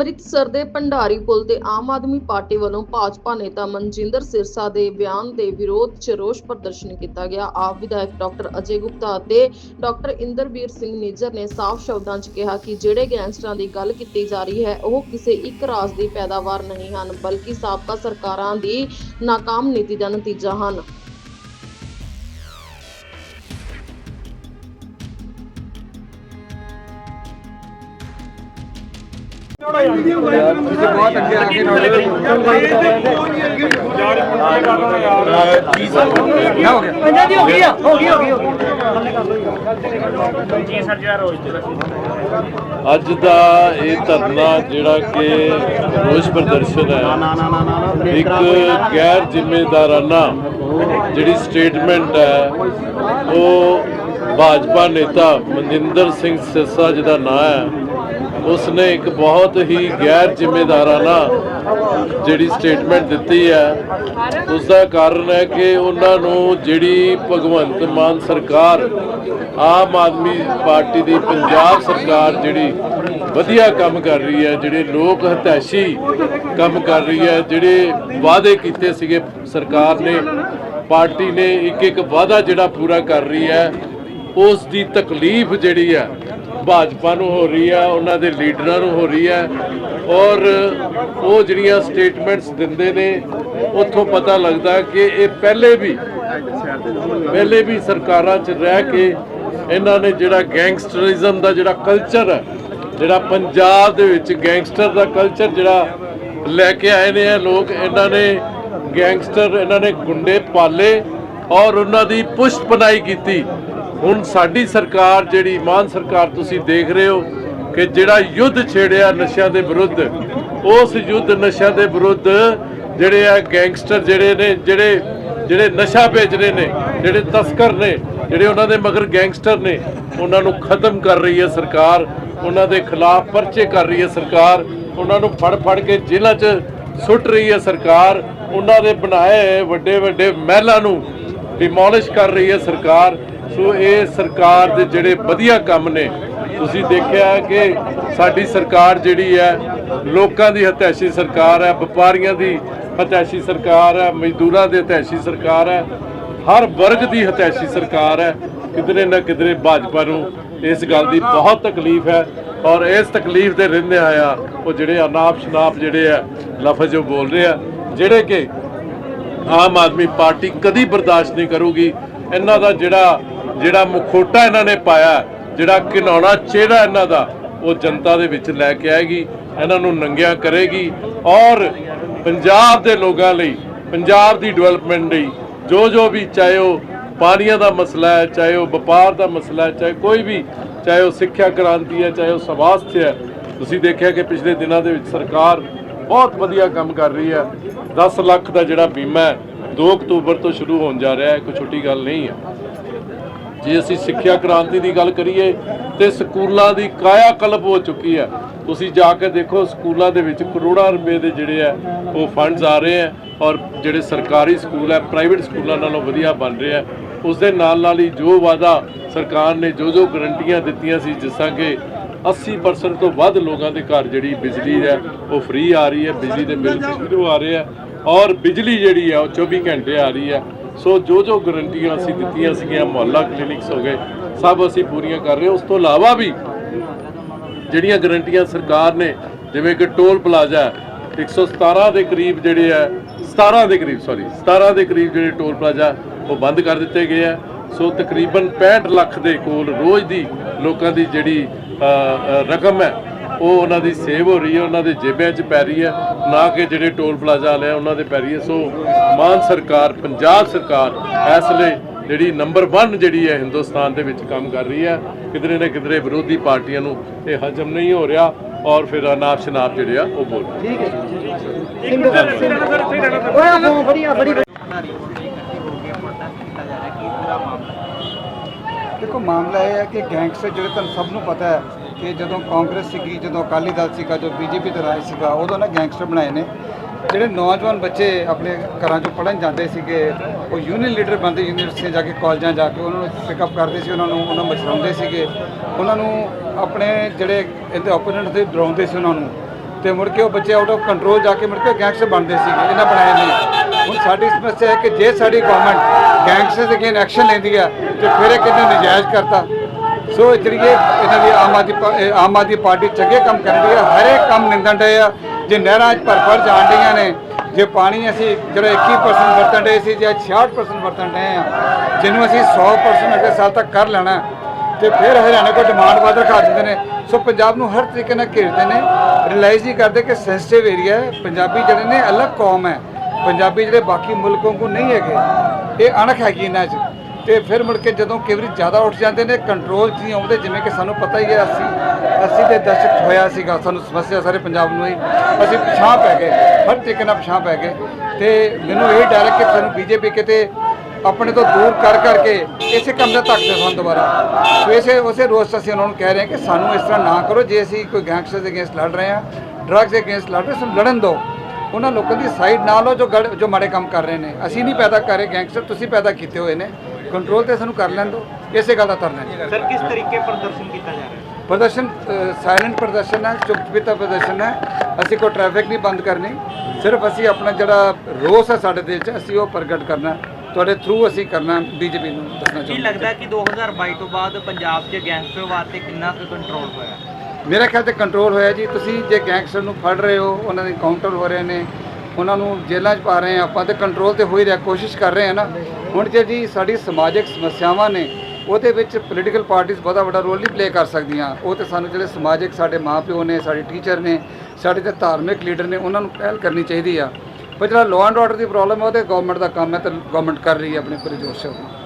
ਅੰਮ੍ਰਿਤਸਰ ਦੇ ਭੰਡਾਰੀ ਪੁਲ ਤੇ ਆਮ ਆਦਮੀ ਪਾਰਟੀ ਵੱਲੋਂ ਭਾਜਪਾ ਨੇਤਾ ਮਨਜਿੰਦਰ ਸਿਰਸਾ ਦੇ ਬਿਆਨ ਦੇ ਵਿਰੋਧ 'ਚ ਰੋਸ ਪ੍ਰਦਰਸ਼ਨ ਕੀਤਾ ਗਿਆ। ਆਪ ਵਿਧਾਇਕ ਡਾਕਟਰ ਅਜੇ ਗੁਪਤਾ ਅਤੇ ਡਾਕਟਰ ਇੰਦਰਵੀਰ ਸਿੰਘ ਨਿੱਜਰ ਨੇ ਸਾਫ਼ ਸ਼ਬਦਾਂ 'ਚ ਕਿਹਾ ਕਿ ਜਿਹੜੇ ਗੈਂਗਸਟਰਾਂ ਦੀ ਗੱਲ ਕੀਤੀ ਜਾ ਰਹੀ ਹੈ, ਉਹ ਕਿਸੇ ਇੱਕ ਰਾਜ ਦੀ ਪੈਦਾਵਾਰ ਨਹੀਂ ਹਨ, ਬਲਕਿ ਸਾਬਕਾ ਸਰਕਾਰਾਂ ਦੀ ਨਾਕਾਮ ਨੀਤੀ ਦਾ ਨਤੀਜਾ ਹਨ। ਬਹੁਤ ਅੱਗੇ ਆ ਕੇ ਕੀ ਸਰ ਹੋ ਗਿਆ ਪੰਜਾਂ ਦੀ ਹੋ ਗਈ ਆ ਹੋ ਗਈ ਹੋ ਗਈ ਹੋ ਗਈ। ਅੱਜ ਦਾ ਇਹ ਧਰਨਾ ਜਿਹੜਾ ਕਿ ਰੋਸ ਪ੍ਰਦਰਸ਼ਨ ਹੈ ਇੱਕ ਗੈਰ ਜ਼ਿੰਮੇਦਾਰਾਨਾ ਜਿਹੜੀ ਸਟੇਟਮੈਂਟ ਹੈ ਉਹ ਭਾਜਪਾ ਨੇਤਾ ਮਨਿੰਦਰ ਸਿੰਘ ਸਿਰਸਾ ਜਿਹਦਾ ਨਾਂ ਹੈ। ਉਸ ਨੇ ਇੱਕ ਬਹੁਤ ਹੀ ਗੈਰ ਜ਼ਿੰਮੇਦਾਰਾਨਾ ਜਿਹੜੀ ਸਟੇਟਮੈਂਟ ਦਿੱਤੀ ਹੈ ਉਸ ਦਾ ਕਾਰਨ ਹੈ ਕਿ ਉਹਨਾਂ ਨੂੰ ਜਿਹੜੀ ਭਗਵੰਤ ਮਾਨ ਸਰਕਾਰ, ਆਮ ਆਦਮੀ ਪਾਰਟੀ ਦੀ ਪੰਜਾਬ ਸਰਕਾਰ ਜਿਹੜੀ ਵਧੀਆ ਕੰਮ ਕਰ ਰਹੀ ਹੈ, ਜਿਹੜੇ ਲੋਕ ਹਤੈਸ਼ੀ ਕੰਮ ਕਰ ਰਹੀ ਹੈ, ਜਿਹੜੇ ਵਾਅਦੇ ਕੀਤੇ ਸੀਗੇ ਸਰਕਾਰ ਨੇ, ਪਾਰਟੀ ਨੇ ਇੱਕ ਇੱਕ ਵਾਅਦਾ ਜਿਹੜਾ ਪੂਰਾ ਕਰ ਰਹੀ ਹੈ ਉਸ ਦੀ ਤਕਲੀਫ ਜਿਹੜੀ ਹੈ ਭਾਜਪਾ ਨੂੰ ਹੋ ਰਹੀ ਹੈ ਉਹਨਾਂ ਦੇ ਲੀਡਰਾਂ ਨੂੰ ਹੋ ਰਹੀ ਹੈ ਔਰ ਉਹ ਜਿਹੜੀਆਂ ਸਟੇਟਮੈਂਟਸ ਦਿੰਦੇ ਨੇ, ਉੱਥੋਂ ਪਤਾ ਲੱਗਦਾ ਕਿ ਇਹ ਪਹਿਲੇ ਵੀ ਪਹਿਲੇ ਵੀ ਸਰਕਾਰਾਂ 'ਚ ਰਹਿ ਕੇ ਇਹਨਾਂ ਨੇ ਜਿਹੜਾ ਗੈਂਗਸਟਰਿਜ਼ਮ ਦਾ ਜਿਹੜਾ ਕਲਚਰ ਹੈ ਜਿਹੜਾ ਪੰਜਾਬ ਦੇ ਵਿੱਚ ਗੈਂਗਸਟਰ ਦਾ ਕਲਚਰ ਜਿਹੜਾ ਲੈ ਕੇ ਆਏ ਨੇ ਲੋਕ ਇਹਨਾਂ ਨੇ ਗੈਂਗਸਟਰ ਇਹਨਾਂ ਨੇ ਗੁੰਡੇ ਪਾਲੇ ਔਰ ਉਹਨਾਂ ਦੀ ਪੁਸ਼ਪਨਾਈ ਕੀਤੀ। ਹੁਣ ਸਾਡੀ ਸਰਕਾਰ ਜਿਹੜੀ ਮਾਨ ਸਰਕਾਰ ਤੁਸੀਂ ਦੇਖ ਰਹੇ ਹੋ ਕਿ ਜਿਹੜਾ ਯੁੱਧ ਛੇੜਿਆ ਨਸ਼ਿਆਂ ਦੇ ਵਿਰੁੱਧ, ਉਸ ਯੁੱਧ ਨਸ਼ਿਆਂ ਦੇ ਵਿਰੁੱਧ ਜਿਹੜੇ ਆ ਗੈਂਗਸਟਰ ਜਿਹੜੇ ਨੇ, ਜਿਹੜੇ ਜਿਹੜੇ ਨਸ਼ਾ ਵੇਚ ਰਹੇ ਨੇ, ਜਿਹੜੇ ਤਸਕਰ ਨੇ, ਜਿਹੜੇ ਉਹਨਾਂ ਦੇ ਮਗਰ ਗੈਂਗਸਟਰ ਨੇ, ਉਹਨਾਂ ਨੂੰ ਖਤਮ ਕਰ ਰਹੀ ਹੈ ਸਰਕਾਰ, ਉਹਨਾਂ ਦੇ ਖਿਲਾਫ ਪਰਚੇ ਕਰ ਰਹੀ ਹੈ ਸਰਕਾਰ, ਉਹਨਾਂ ਨੂੰ ਫੜ ਫੜ ਕੇ ਜੇਲ੍ਹਾਂ 'ਚ ਸੁੱਟ ਰਹੀ ਹੈ ਸਰਕਾਰ, ਉਹਨਾਂ ਦੇ ਬਣਾਏ ਵੱਡੇ ਵੱਡੇ ਮਹਿਲਾਂ ਨੂੰ ਡਿਮੋਲਿਸ਼ ਕਰ ਰਹੀ ਹੈ ਸਰਕਾਰ ਸੋ ਇਹ ਸਰਕਾਰ ਦੇ ਜਿਹੜੇ ਵਧੀਆ ਕੰਮ ਨੇ, ਤੁਸੀਂ ਦੇਖਿਆ ਕਿ ਸਾਡੀ ਸਰਕਾਰ ਜਿਹੜੀ ਹੈ, ਲੋਕਾਂ ਦੀ ਹਤੈਸ਼ੀ ਸਰਕਾਰ ਹੈ, ਵਪਾਰੀਆਂ ਦੀ ਹਤੈਸ਼ੀ ਸਰਕਾਰ ਹੈ, ਮਜ਼ਦੂਰਾਂ ਦੀ ਹਤੈਸ਼ੀ ਸਰਕਾਰ ਹੈ, ਹਰ ਵਰਗ ਦੀ ਹਤੈਸ਼ੀ ਸਰਕਾਰ ਹੈ, ਕਿਧਰੇ ਨਾ ਕਿਧਰੇ ਭਾਜਪਾ ਨੂੰ ਇਸ ਗੱਲ ਦੀ ਬਹੁਤ ਤਕਲੀਫ ਹੈ ਔਰ ਇਸ ਤਕਲੀਫ ਦੇ ਰਹਿੰਦੇ ਆਇਆ ਉਹ ਜਿਹੜੇ ਅਨਾਪ ਸ਼ਨਾਪ ਜਿਹੜੇ ਆ ਲਫ਼ਜ਼ ਉਹ ਬੋਲ ਰਹੇ ਆ, ਜਿਹੜੇ ਕਿ ਆਮ ਆਦਮੀ ਪਾਰਟੀ ਕਦੀ ਬਰਦਾਸ਼ਤ ਨਹੀਂ ਕਰੂਗੀ, ਇਹਨਾਂ ਦਾ ਜਿਹੜਾ ਜਿਹੜਾ ਮੁਖੋਟਾ ਇਹਨਾਂ ਨੇ ਪਾਇਆ, ਜਿਹੜਾ ਘਿਨਾਉਣਾ ਚਿਹਰਾ ਇਹਨਾਂ ਦਾ, ਉਹ ਜਨਤਾ ਦੇ ਵਿੱਚ ਲੈ ਕੇ ਆਏਗੀ, ਇਹਨਾਂ ਨੂੰ ਨੰਗਿਆ ਕਰੇਗੀ ਔਰ ਪੰਜਾਬ ਦੇ ਲੋਕਾਂ ਲਈ, ਪੰਜਾਬ ਦੀ ਡਿਵੈਲਪਮੈਂਟ ਲਈ ਜੋ ਜੋ ਵੀ ਚਾਹੇ ਉਹ ਪਾਣੀਆਂ ਦਾ ਮਸਲਾ ਹੈ, ਚਾਹੇ ਉਹ ਵਪਾਰ ਦਾ ਮਸਲਾ ਹੈ, ਚਾਹੇ ਕੋਈ ਵੀ, ਚਾਹੇ ਉਹ ਸਿੱਖਿਆ ਕ੍ਰਾਂਤੀ ਹੈ, ਚਾਹੇ ਉਹ ਸਵਾਸਥ ਹੈ, ਤੁਸੀਂ ਦੇਖਿਆ ਕਿ ਪਿਛਲੇ ਦਿਨਾਂ ਦੇ ਵਿੱਚ ਸਰਕਾਰ ਬਹੁਤ ਵਧੀਆ ਕੰਮ ਕਰ ਰਹੀ ਹੈ। 10 ਲੱਖ ਦਾ ਜਿਹੜਾ ਬੀਮਾ ਹੈ 2 ਅਕਤੂਬਰ ਤੋਂ ਸ਼ੁਰੂ ਹੋਣ ਜਾ ਰਿਹਾ ਹੈ, ਕੋਈ ਛੋਟੀ ਗੱਲ ਨਹੀਂ ਹੈ। ਜੇ ਅਸੀਂ ਸਿੱਖਿਆ ਕ੍ਰਾਂਤੀ ਦੀ ਗੱਲ ਕਰੀਏ ਤੇ ਸਕੂਲਾਂ ਦੀ ਕਾਇਆ ਕਲਪ ਹੋ ਚੁੱਕੀ ਹੈ। ਤੁਸੀਂ ਜਾ ਕੇ ਦੇਖੋ, ਸਕੂਲਾਂ ਦੇ ਵਿੱਚ ਕਰੋੜਾਂ ਰੁਪਏ ਦੇ ਜਿਹੜੇ ਆ ਉਹ ਫੰਡਸ ਆ ਰਹੇ ਆ ਔਰ ਜਿਹੜੇ ਸਰਕਾਰੀ ਸਕੂਲ ਹੈ ਪ੍ਰਾਈਵੇਟ ਸਕੂਲਾਂ ਨਾਲੋਂ ਵਧੀਆ ਬਣ ਰਹੇ ਆ ਉਸ ਦੇ ਨਾਲ ਨਾਲ ਹੀ ਜੋ ਵਾਅਦਾ ਸਰਕਾਰ ਨੇ ਜੋ ਜੋ ਗਰੰਟੀਆਂ ਦਿੱਤੀਆਂ ਸੀ, ਜਿਸ ਤਰ੍ਹਾਂ ਕਿ 80% ਤੋਂ ਵੱਧ ਲੋਕਾਂ ਦੇ ਘਰ ਜਿਹੜੀ ਬਿਜਲੀ ਹੈ, ਉਹ ਫ੍ਰੀ ਆ ਰਹੀ ਹੈ, ਬਿਜਲੀ ਦੇ ਬਿੱਲ ਜ਼ੀਰੋ ਆ ਰਹੇ ਆ ਔਰ ਬਿਜਲੀ ਜਿਹੜੀ ਹੈ, ਉਹ 24 ਘੰਟੇ ਆ ਰਹੀ ਹੈ। ਸੋ ਜੋ ਜੋ ਗਰੰਟੀਆਂ ਅਸੀਂ ਦਿੱਤੀਆਂ ਸੀਗੀਆਂ ਮੁਹੱਲਾ ਕਲੀਨਿਕਸ ਹੋ ਗਏ ਸਭ ਅਸੀਂ ਪੂਰੀਆਂ ਕਰ ਰਹੇ ਉਸ ਤੋਂ ਇਲਾਵਾ ਵੀ ਜਿਹੜੀਆਂ ਗਰੰਟੀਆਂ ਸਰਕਾਰ ਨੇ ਜਿਵੇਂ ਕਿ ਟੋਲ ਪਲਾਜ਼ਾ ਹੈ, 117 ਦੇ ਕਰੀਬ ਜਿਹੜੇ ਆ 17 ਦੇ ਕਰੀਬ ਸੌਰੀ 17 ਦੇ ਕਰੀਬ ਜਿਹੜੇ ਟੋਲ ਪਲਾਜ਼ਾ ਉਹ ਬੰਦ ਕਰ ਦਿੱਤੇ ਗਏ ਆ। ਸੋ ਤਕਰੀਬਨ 65 ਲੱਖ ਦੇ ਕੋਲ ਰੋਜ਼ ਦੀ ਲੋਕਾਂ ਦੀ ਜਿਹੜੀ ਰਕਮ ਹੈ ਉਹ ਉਹਨਾਂ ਦੀ ਸੇਵ ਹੋ ਰਹੀ ਹੈ, ਉਹਨਾਂ ਦੇ ਜੇਬਾਂ 'ਚ ਪੈ ਰਹੀ ਹੈ, ਨਾ ਕਿ ਜਿਹੜੇ ਟੋਲ ਪਲਾਜ਼ਾ ਵਾਲੇ ਆ, ਉਹਨਾਂ ਦੇ ਪੈ ਰਹੀ ਹੈ। ਸੋ ਮਾਨ ਸਰਕਾਰ, ਪੰਜਾਬ ਸਰਕਾਰ ਇਸ ਲਈ ਜਿਹੜੀ ਨੰਬਰ 1 ਜਿਹੜੀ ਹੈ ਹਿੰਦੁਸਤਾਨ ਦੇ ਵਿੱਚ ਕੰਮ ਕਰ ਰਹੀ ਹੈ। ਕਿਧਰੇ ਨਾ ਕਿਧਰੇ ਵਿਰੋਧੀ ਪਾਰਟੀਆਂ ਨੂੰ ਇਹ ਹਜਮ ਨਹੀਂ ਹੋ ਰਿਹਾ ਔਰ ਫਿਰ ਅਨਾਪ ਸ਼ਨਾਪ ਜਿਹੜੇ ਆ, ਉਹ ਬੋਲ ਰਹੇ ਠੀਕ ਹੈ ਦੇਖੋ, ਮਾਮਲਾ ਇਹ ਹੈ ਕਿ ਗੈਂਗਸਟਰ ਜਿਹੜੇ ਤੁਹਾਨੂੰ ਸਭ ਨੂੰ ਪਤਾ ਹੈ ਕਿ ਜਦੋਂ ਕਾਂਗਰਸ ਸੀਗੀ, ਜਦੋਂ ਅਕਾਲੀ ਦਲ ਸੀਗਾ ਜੋ ਬੀਜੇਪੀ ਦਾ ਰਾਜ ਸੀਗਾ, ਉਦੋਂ ਨਾ ਗੈਂਗਸਟਰ ਬਣਾਏ ਨੇ। ਜਿਹੜੇ ਨੌਜਵਾਨ ਬੱਚੇ ਆਪਣੇ ਘਰਾਂ 'ਚੋਂ ਪੜ੍ਹਨ ਜਾਂਦੇ ਸੀਗੇ, ਉਹ ਯੂਨੀਅਨ ਲੀਡਰ ਬਣਦੇ ਯੂਨੀਵਰਸਿਟੀਆਂ ਜਾ ਕੇ ਕਾਲਜਾਂ ਜਾ ਕੇ ਉਹਨਾਂ ਨੂੰ ਪਿਕਅਪ ਕਰਦੇ ਸੀ, ਉਹਨਾਂ ਨੂੰ ਉਹਨਾਂ ਨੂੰ ਮਛਰਾਉਂਦੇ ਸੀਗੇ। ਉਹਨਾਂ ਨੂੰ ਆਪਣੇ ਜਿਹੜੇ ਇਹਦੇ ਓਪੋਨੈਂਟ ਦੇ ਡਰਾਉਂਦੇ ਸੀ ਉਹਨਾਂ ਨੂੰ। ਤੇ ਮੁੜ ਕੇ ਉਹ ਬੱਚੇ ਆਊਟ ਆਫ ਕੰਟਰੋਲ ਜਾ ਕੇ ਮੁੜ ਕੇ ਗੈਂਗਸਟਰ ਬਣਦੇ ਸੀਗੇ, ਇਹਨਾਂ ਬਣਾਏ ਨਹੀਂ ਹੁਣ ਸਾਡੀ ਸਮੱਸਿਆ ਹੈ ਕਿ ਜੇ ਸਾਡੀ ਗਵਰਨਮੈਂਟ ਗੈਂਗਸਟਰ ਦੇ ਅਗੇਨ ਐਕਸ਼ਨ ਲੈਂਦੀ ਆ ਤੇ ਫਿਰ ਇਹ ਕਿੰਨੇ ਨਜਾਇਜ਼ ਕਰਤਾ। ਸੋ ਜਿਹੜੀ ਇਹ ਇਹਨਾਂ ਦੀ ਆਮ ਆਦਮੀ ਪਾ- ਆਮ ਆਦਮੀ ਪਾਰਟੀ ਚੰਗੇ ਕੰਮ ਕਰਦੀ ਹੈ ਹਰ ਇੱਕ ਕੰਮ ਨਿੰਦਣ ਡਏ ਆ। ਜੇ ਨਹਿਰਾਂ 'ਚ ਭਰ ਭਰ ਜਾਣ ਡਈਆਂ ਨੇ ਜੇ ਪਾਣੀ ਅਸੀਂ ਜਿਹੜਾ 21% ਵਰਤਣ ਡਏ ਸੀ ਜਾਂ ਅੱਜ 66% ਵਰਤਣ ਡਏ ਆ ਜਿਹਨੂੰ ਅਸੀਂ 100% ਅਗਲੇ ਸਾਲ ਤੱਕ ਕਰ ਲੈਣਾ ਹੈ, ਤੇ ਫਿਰ ਹਰਿਆਣਾ ਕੋਲ ਡਿਮਾਂਡ ਵੱਧ ਰਖਾ ਦਿੰਦੇ ਨੇ। ਸੋ ਪੰਜਾਬ ਨੂੰ ਹਰ ਤਰੀਕੇ ਨਾਲ ਘੇਰਦੇ ਨੇ ਰਿਅਲਾਈਜ਼ ਨਹੀਂ ਕਰਦੇ ਕਿ ਸੈਂਸਿਟਿਵ ਏਰੀਆ ਹੈ। ਪੰਜਾਬੀ ਜਿਹੜੇ ਨੇ ਅਲੱਗ ਕੌਮ ਹੈ। ਪੰਜਾਬੀ ਜਿਹੜੇ ਬਾਕੀ ਮੁਲਕਾਂ ਨੂੰ ਨਹੀਂ ਹੈਗੇ ਇਹ ਅਣਖ ਹੈਗੀ ਇਹਨਾਂ 'ਚ। ਤੇ ਫਿਰ ਮੁੜ ਕੇ ਜਦੋਂ ਕਈ ਵਾਰੀ ਜ਼ਿਆਦਾ ਉੱਠ ਜਾਂਦੇ ਨੇ ਕੰਟਰੋਲ 'ਚ ਨਹੀਂ ਆਉਂਦੇ, ਜਿਵੇਂ ਕਿ ਸਾਨੂੰ ਪਤਾ ਹੀ ਹੈ, ਅਸੀਂ ਅਸੀਂ ਦੇ ਦਸ਼ਕ ਹੋਇਆ ਸੀਗਾ, ਸਾਨੂੰ ਸਮੱਸਿਆ ਸਾਰੇ ਪੰਜਾਬ ਨੂੰ ਹੀ ਅਸੀਂ ਪਛਾਣ ਪੈ ਗਏ, ਹਰ ਤਰੀਕੇ ਨਾਲ ਪਛਾਣ ਪੈ ਗਏ ਤੇ ਮੈਨੂੰ ਇਹ ਡਰ ਹੈ ਕਿ ਸਾਨੂੰ ਬੀਜੇਪੀ ਕਿਤੇ ਆਪਣੇ ਤੋਂ ਦੂਰ ਕਰ ਕਰਕੇ ਇਸੇ ਕੰਮ ਦਾ ਧੱਕ ਦੇ ਸਾਨੂੰ ਦੁਬਾਰਾ। ਸੋ ਇਸੇ, ਉਸੇ ਰੋਸ 'ਚ ਅਸੀਂ ਉਹਨਾਂ ਨੂੰ ਕਹਿ ਰਹੇ ਹਾਂ ਕਿ ਸਾਨੂੰ ਇਸ ਤਰ੍ਹਾਂ ਨਾ ਕਰੋ, ਜੇ ਅਸੀਂ ਕੋਈ ਗੈਂਗਸਟਰ ਦੇ ਅਗੇਂਸਟ ਲੜ ਰਹੇ ਹਾਂ ਡਰੱਗਸ ਦੇ ਅਗੇਂਸਟ ਲੜ ਰਹੇ ਸਾਨੂੰ ਲੜਨ ਦਿਓ। ਉਹਨਾਂ ਲੋਕਾਂ ਦੀ ਸਾਈਡ ਨਾ ਲਓ ਜੋ ਗੜ- ਜੋ ਮਾੜੇ ਕੰਮ ਕਰ ਰਹੇ ਨੇ। ਅਸੀਂ ਨਹੀਂ ਪੈਦਾ ਕਰ ਰਹੇ ਗੈਂਗਸਟਰ, ਤੁਸੀਂ ਪੈਦਾ ਕੀਤੇ ਹੋਏ ਨੇ। ਕੰਟਰੋਲ ਤੇ ਸਾਨੂੰ ਕਰ ਲੈਣ ਦਿਓ ਇਸੇ ਗੱਲ ਦਾ ਧਰਨਾ ਹੈ ਸਰ ਕਿਸ ਤਰੀਕੇ ਪ੍ਰਦਰਸ਼ਨ ਕੀਤਾ ਜਾ ਰਿਹਾ ਹੈ? ਪ੍ਰਦਰਸ਼ਨ ਸਾਇਲੈਂਟ ਪ੍ਰਦਰਸ਼ਨ ਹੈ ਚੁੱਪਚਾਪ ਪ੍ਰਦਰਸ਼ਨ ਹੈ। ਅਸੀਂ ਕੋਈ ਟ੍ਰੈਫਿਕ ਨਹੀਂ ਬੰਦ ਕਰਨੀ। ਸਿਰਫ ਅਸੀਂ ਆਪਣਾ ਜਿਹੜਾ ਰੋਸ ਹੈ ਸਾਡੇ ਦਿਲ 'ਚ ਅਸੀਂ ਉਹ ਪ੍ਰਗਟ ਕਰਨਾ ਤੁਹਾਡੇ ਥਰੂ ਅਸੀਂ ਕਰਨਾ ਬੀਜੇਪੀ ਨੂੰ ਦੱਸਣਾ ਕੀ ਚਾਹੁੰਦੇ। ਲੱਗਦਾ ਕਿ 2022 ਤੋਂ ਬਾਅਦ ਪੰਜਾਬ 'ਚ ਗੈਂਗਸਟਰਵਾਦ ਤੇ ਕਿੰਨਾ ਕੁ ਕੰਟਰੋਲ ਹੋਇਆ? ਮੇਰਾ ਖਿਆਲ ਤੇ ਕੰਟਰੋਲ ਹੋਇਆ ਜੀ। ਤੁਸੀਂ ਜੇ ਗੈਂਗਸਟਰ ਨੂੰ ਫੜ ਰਹੇ ਹੋ ਉਹਨਾਂ ਦੇ ਕਾਊਂਟਰ ਹੋ ਰਹੇ ਨੇ ਉਹਨਾਂ ਨੂੰ ਜੇਲ੍ਹਾਂ 'ਚ ਪਾ ਰਹੇ ਆ ਆਪਾਂ ਤੇ ਕੰਟਰੋਲ ਤੇ ਹੋ ਹੀ ਰਿਹਾ ਕੋਸ਼ਿਸ਼ ਕਰ ਰਹੇ ਆ ਨਾ। ਹੁਣ ਜਿਹੜੀ ਸਾਡੀ ਸਮਾਜਿਕ ਸਮੱਸਿਆਵਾਂ ਨੇ, ਉਹਦੇ ਵਿੱਚ ਪੋਲੀਟੀਕਲ ਪਾਰਟੀਆਂ ਬਹੁਤਾ ਵੱਡਾ ਰੋਲ ਨਹੀਂ ਪਲੇ ਕਰ ਸਕਦੀਆਂ। ਉਹ ਤੇ ਸਾਨੂੰ ਜਿਹੜੇ ਸਮਾਜਿਕ ਸਾਡੇ ਮਾਪਿਓ ਨੇ, ਸਾਡੇ ਟੀਚਰ ਨੇ, ਸਾਡੇ ਤੇ ਧਾਰਮਿਕ ਲੀਡਰ ਨੇ, ਉਹਨਾਂ ਨੂੰ ਪਹਿਲ ਕਰਨੀ ਚਾਹੀਦੀ ਆ। ਪਰ ਜਿਹੜਾ ਲਾਅ ਐਂਡ ਆਰਡਰ ਦੀ ਪ੍ਰੋਬਲਮ ਹੈ ਉਹ ਤੇ ਗਵਰਨਮੈਂਟ ਦਾ ਕੰਮ ਹੈ ਤੇ ਗਵਰਨਮੈਂਟ ਕਰ ਰਹੀ ਹੈ ਆਪਣੇ ਪੂਰੇ ਜੋਸ਼ ਨਾਲ